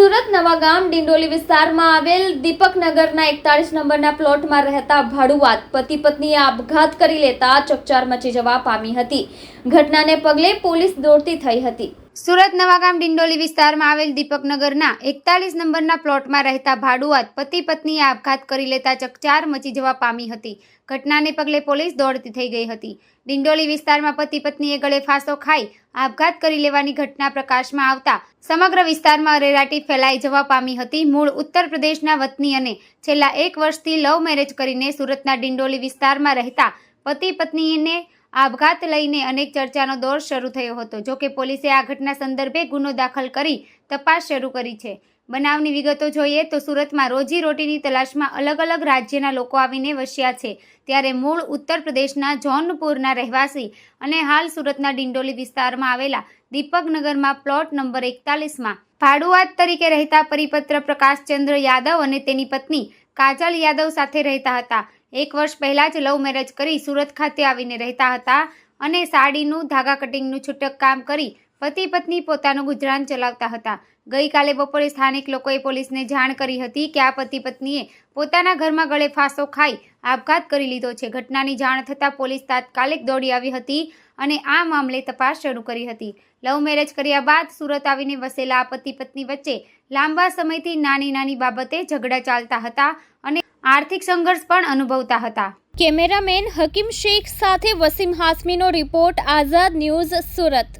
સુરત નવાગામ ડિંડોલી વિસ્તારમાં આવેલ દીપકનગરના એકતાળીસ નંબરના પ્લોટમાં રહેતા ભાડુઆત પતિ પત્નીએ આપઘાત કરી લેતા ચકચાર મચી જવા પામી હતી. ઘટનાને પગલે પોલીસ દોડતી થઈ હતી. સુરત નવાગામ ડિંડોલી વિસ્તારમાં આવેલ દીપકનગરના એકતાલીસ નંબરના પ્લોટમાં રહેતા ભાડુઆત પતિ પત્નીએ આપઘાત કરી લેતા ચકચાર મચી જવા પામી હતી. ઘટનાને પગલે પોલીસ દોડતી થઈ ગઈ હતી. ડિંડોલી વિસ્તારમાં પતિ પત્નીએ ગળે ફાંસો ખાઈ આપઘાત કરી લેવાની ઘટના પ્રકાશમાં આવતા સમગ્ર વિસ્તારમાં અરેરાટી ફેલાઈ જવા પામી હતી. મૂળ ઉત્તર પ્રદેશના વતની અને છેલ્લા એક વર્ષથી લવ મેરેજ કરીને સુરતના ડિંડોલી વિસ્તારમાં રહેતા પતિ પત્નીને આપઘાત લઈને અનેક ચર્ચાનો દોર શરૂ થયો હતો. જોકે પોલીસે આ ઘટના સંદર્ભે ગુનો દાખલ કરી તપાસ શરૂ કરી છે. બનાવની વિગતો જોઈએ તો સુરતમાં રોજી રોટીની તલાશમાં અલગ અલગ રાજ્યના લોકો આવીને વસ્યા છે. ત્યારે મૂળ ઉત્તર પ્રદેશના જોનપુરના રહેવાસી અને હાલ સુરતના ડિંડોલી વિસ્તારમાં આવેલા દીપકનગરમાં પ્લોટ નંબર એકતાલીસમાં ભાડુઆત તરીકે રહેતા પરિપત્ર પ્રકાશચંદ્ર યાદવ અને તેની પત્ની કાજલ યાદવ સાથે રહેતા હતા. એક વર્ષ પહેલાં જ લવ મેરેજ કરી સુરત ખાતે આવીને રહેતા હતા અને સાડીનું, ધાગા કટિંગનું છૂટક કામ કરી પતિ પત્ની પોતાનું ગુજરાન ચલાવતા હતા. ગઈકાલે બપોરે સ્થાનિક લોકોએ પોલીસને જાણ કરી હતી કે આ પતિ પત્નીએ પોતાના ઘરમાં ગળે ફાંસો ખાઈ આપઘાત કરી લીધો છે. ઘટનાની જાણ થતાં પોલીસ તાત્કાલિક દોડી આવી હતી અને આ મામલે તપાસ શરૂ કરી હતી. લવ મેરેજ કર્યા બાદ સુરત આવીને વસેલા આ પતિ પત્ની વચ્ચે લાંબા સમયથી નાની નાની બાબતે ઝઘડા ચાલતા હતા અને આર્થિક સંઘર્ષ પણ અનુભવતા હતા. કેમેરામેન હકીમ શેખ સાથે વસીમ હાસમીનો રિપોર્ટ આઝાદ ન્યૂઝ સુરત.